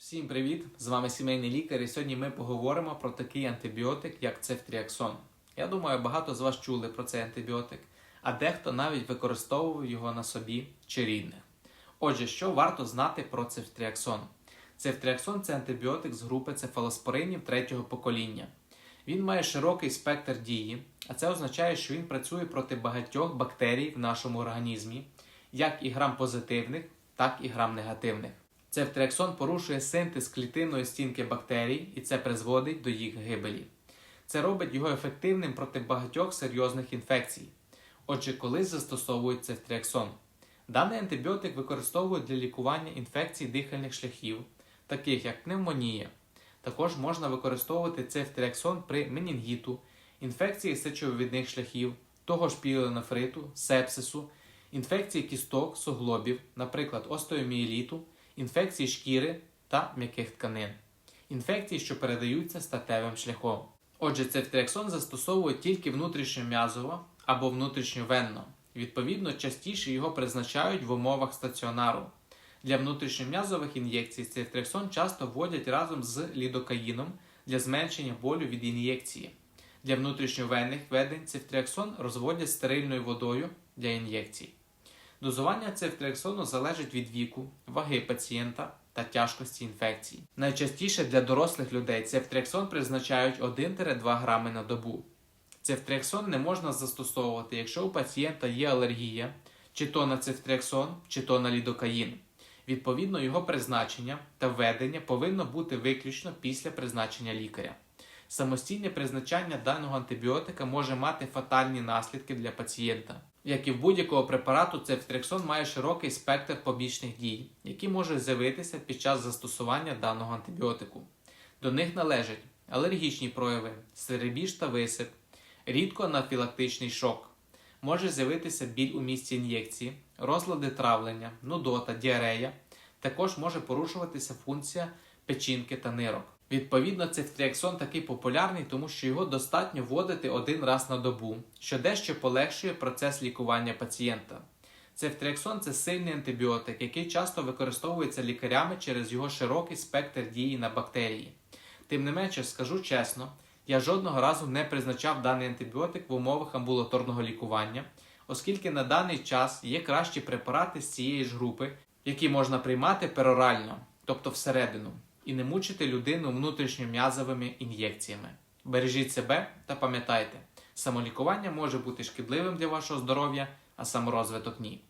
Всім привіт! З вами сімейний лікар, і сьогодні ми поговоримо про такий антибіотик, як цефтріаксон. Я думаю, багато з вас чули про цей антибіотик, а дехто навіть використовував його на собі чи рідних. Отже, що варто знати про цефтріаксон? Цефтріаксон це антибіотик з групи цефалоспоринів третього покоління. Він має широкий спектр дії, а це означає, що він працює проти багатьох бактерій в нашому організмі, як і грам-позитивних, так і грам-негативних. Цефтріаксон порушує синтез клітинної стінки бактерій, і це призводить до їх гибелі. Це робить його ефективним проти багатьох серйозних інфекцій. Отже, коли застосовують цефтріаксон? Даний антибіотик використовують для лікування інфекцій дихальних шляхів, таких як пневмонія. Також можна використовувати цефтріаксон при менінгіту, інфекції сечовивідних шляхів, того ж піленофриту, сепсису, інфекції кісток, суглобів, наприклад, остеоміеліту, інфекції шкіри та м'яких тканин, інфекції, що передаються статевим шляхом. Отже, цефтріаксон застосовують тільки внутрішньом'язово або внутрішньовенно. Відповідно, частіше його призначають в умовах стаціонару. Для внутрішньом'язових ін'єкцій цефтріаксон часто вводять разом з лідокаїном для зменшення болю від ін'єкції. Для внутрішньовенних ведень цефтріаксон розводять стерильною водою для ін'єкцій. Дозування цефтріаксону залежить від віку, ваги пацієнта та тяжкості інфекції. Найчастіше для дорослих людей цефтріаксон призначають 1-2 грами на добу. Цефтріаксон не можна застосовувати, якщо у пацієнта є алергія, чи то на цефтріаксон, чи то на лідокаїн. Відповідно, його призначення та введення повинно бути виключно після призначення лікаря. Самостійне призначання даного антибіотика може мати фатальні наслідки для пацієнта. Як і в будь-якого препарату, цефтріаксон має широкий спектр побічних дій, які можуть з'явитися під час застосування даного антибіотику. До них належать алергічні прояви, серебіж та висип, рідко анафілактичний шок, може з'явитися біль у місці ін'єкції, розлади травлення, нудота, діарея. Також може порушуватися функція печінки та нирок. Відповідно, цефтріаксон такий популярний, тому що його достатньо вводити один раз на добу, що дещо полегшує процес лікування пацієнта. Цефтріаксон це сильний антибіотик, який часто використовується лікарями через його широкий спектр дії на бактерії. Тим не менше, скажу чесно, я жодного разу не призначав даний антибіотик в умовах амбулаторного лікування, оскільки на даний час є кращі препарати з цієї ж групи, які можна приймати перорально, тобто всередину, і не мучити людину внутрішньом'язовими ін'єкціями. Бережіть себе та пам'ятайте, самолікування може бути шкідливим для вашого здоров'я, а саморозвиток ні.